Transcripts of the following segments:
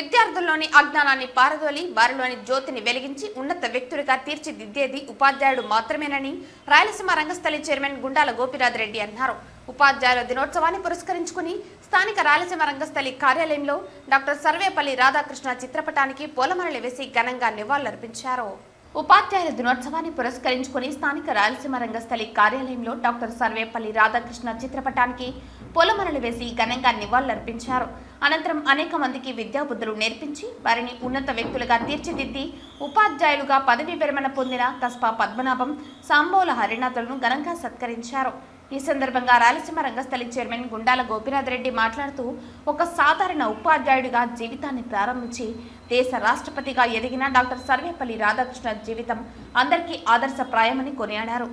విద్యార్థుల్లోని అజ్ఞానాన్ని పారదోలి వారిలోని జ్యోతిని వెలిగించి ఉన్నత వ్యక్తులుగా తీర్చిదిద్దేది ఉపాధ్యాయుడు మాత్రమేనని రాయలసీమ రంగస్థలి చైర్మన్ గుండాల గోపినాథ్ రెడ్డి అన్నారు. ఉపాధ్యాయుల దినోత్సవాన్ని పురస్కరించుకుని స్థానిక రాయలసీమ రంగస్థలి కార్యాలయంలో డాక్టర్ సర్వేపల్లి రాధాకృష్ణ చిత్రపటానికి పూలమాలలు వేసి ఘనంగా నివాళులర్పించారు. ఉపాధ్యాయుల దినోత్సవాన్ని పురస్కరించుకుని స్థానిక రాయలసీమ రంగస్థలి కార్యాలయంలో డాక్టర్ సర్వేపల్లి రాధాకృష్ణ చిత్రపటానికి పూలమాలలు వేసి ఘనంగా నివాళులర్పించారు. అనంతరం అనేక మందికి విద్యాబుద్ధులు నేర్పించి వారిని ఉన్నత వ్యక్తులుగా తీర్చిదిద్ది ఉపాధ్యాయులుగా పదవీ విరమణ పొందిన కస్పా పద్మనాభం సాంబోల హరినాథులను ఘనంగా సత్కరించారు. ఈ సందర్భంగా రాయలసీమ రంగస్థలి చైర్మన్ గుండాల గోపినాథ్ రెడ్డి మాట్లాడుతూ ఒక సాధారణ ఉపాధ్యాయుడిగా జీవితాన్ని ప్రారంభించి దేశ రాష్ట్రపతిగా ఎదిగిన డాక్టర్ సర్వేపల్లి రాధాకృష్ణ జీవితం అందరికీ ఆదర్శప్రాయమని కొనియాడారు.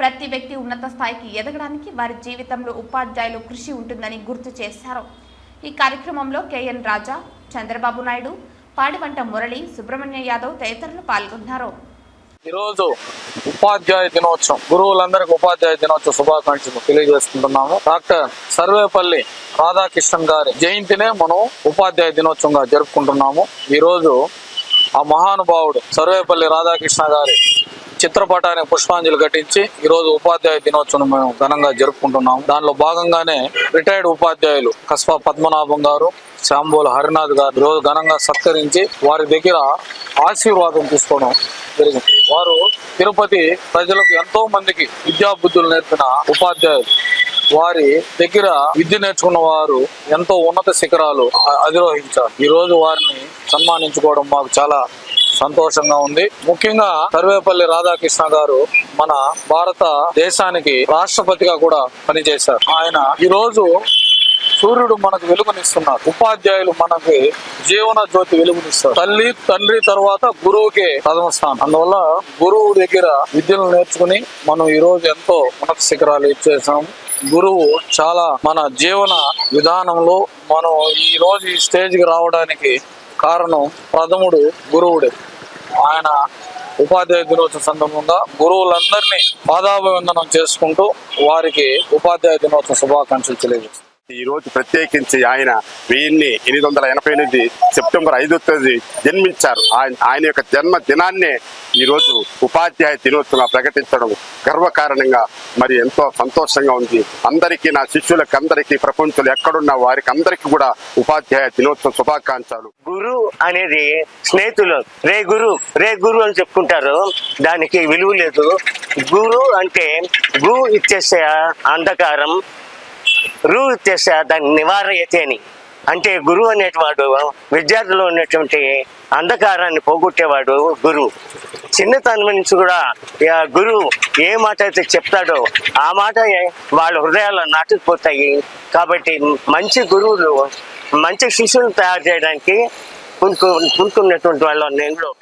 ప్రతి వ్యక్తి ఉన్నత స్థాయికి ఎదగడానికి వారి జీవితంలో ఉపాధ్యాయులు కృషి ఉంటుందని గుర్తు చేశారు. ఈ కార్యక్రమంలో కేఎన్ రాజా చంద్రబాబు నాయుడు పాడివంట మురళి సుబ్రహ్మణ్య యాదవ్ తదితరులు పాల్గొన్నారు. ఈరోజు ఉపాధ్యాయ దినోత్సవం. గురువులందరికీ ఉపాధ్యాయ దినోత్సవ శుభాకాంక్షలు తెలియజేసుకుంటున్నాము. డాక్టర్ సర్వేపల్లి రాధాకృష్ణన్ గారి జయంతినే మనం ఉపాధ్యాయ దినోత్సవంగా జరుపుకుంటున్నాము. ఈరోజు ఆ మహానుభావుడు సర్వేపల్లి రాధాకృష్ణ గారి చిత్రపటానికి పుష్పాంజలి ఘటించి ఈరోజు ఉపాధ్యాయ దినోత్సవం మేము ఘనంగా జరుపుకుంటున్నాము. దానిలో భాగంగానే రిటైర్డ్ ఉపాధ్యాయులు కస్బా పద్మనాభం గారు శాంబోల హరినాథ్ గారు రోజు ఘనంగా సత్కరించి వారి దగ్గర ఆశీర్వాదం తీసుకోవడం జరిగింది. వారు తిరుపతి ప్రజలకు ఎంతో మందికి విద్యా బుద్ధులు నేర్పిన ఉపాధ్యాయులు. వారి దగ్గర విద్య నేర్చుకున్న వారు ఎంతో ఉన్నత శిఖరాలు అధిరోహించారు. ఈ రోజు వారిని సన్మానించుకోవడం మాకు చాలా సంతోషంగా ఉంది. ముఖ్యంగా సర్వేపల్లి రాధాకృష్ణ గారు మన భారత దేశానికి రాష్ట్రపతిగా కూడా పనిచేశారు. ఆయన ఈ రోజు సూర్యుడు మనకు వెలుగునిస్తున్నారు ఉపాధ్యాయులు మనకి జీవన జ్యోతి వెలుగునిస్తారు. తల్లి తండ్రి తర్వాత గురువుకే ప్రథమ స్థానం. అందువల్ల గురువు దగ్గర విద్యను నేర్చుకుని మనం ఈ రోజు ఎంతో ఉన్నత శిఖరాలు ఇచ్చేసాం. గురువు చాలా మన జీవన విధానంలో మనం ఈ రోజు ఈ స్టేజ్కి రావడానికి కారణం ప్రథముడు గురువుడే. ఆయన ఉపాధ్యాయ దినోత్సవ సందర్భంగా గురువులందరినీ పాదాభివందనం చేసుకుంటూ వారికి ఉపాధ్యాయ దినోత్సవ శుభాకాంక్షలు తెలియజేస్తారు ఈ రోజు ప్రత్యేకించి ఆయన వెయ్యిన్ని ఎనిమిది వందల ఎనభై ఎనిమిది సెప్టెంబర్ ఐదో తేదీ జన్మించారు. ఆయన ఆయన యొక్క జన్మ దినాన్నే ఈ రోజు ఉపాధ్యాయ దినోత్సవంగా ప్రకటించడం గర్వకారణంగా మరి ఎంతో సంతోషంగా ఉంది. అందరికీ నా శిష్యులకు అందరికీ ప్రపంచంలో ఎక్కడున్న వారికి అందరికీ కూడా ఉపాధ్యాయ దినోత్సవ శుభాకాంక్షలు. గురు అనేది స్నేహితులు. రే గురు రే గురు అని చెప్పుకుంటారు. దానికి విలువ లేదు. గురు అంటే గు ఇచ్చేసే అంధకారం రూ ఇచ్చేసే దాన్ని నివారయతే అని అంటే గురువు అనేటివాడు విద్యార్థులు ఉన్నటువంటి అంధకారాన్ని పోగొట్టేవాడు గురువు చిన్నతనం నుంచి కూడా గురువు ఏ మాట అయితే చెప్తాడో ఆ మాట వాళ్ళ హృదయాల్లో నాటుకుపోతాయి. కాబట్టి మంచి గురువులు మంచి శిష్యులు తయారు చేయడానికి పుంజుకున్నటువంటి వాళ్ళు నేను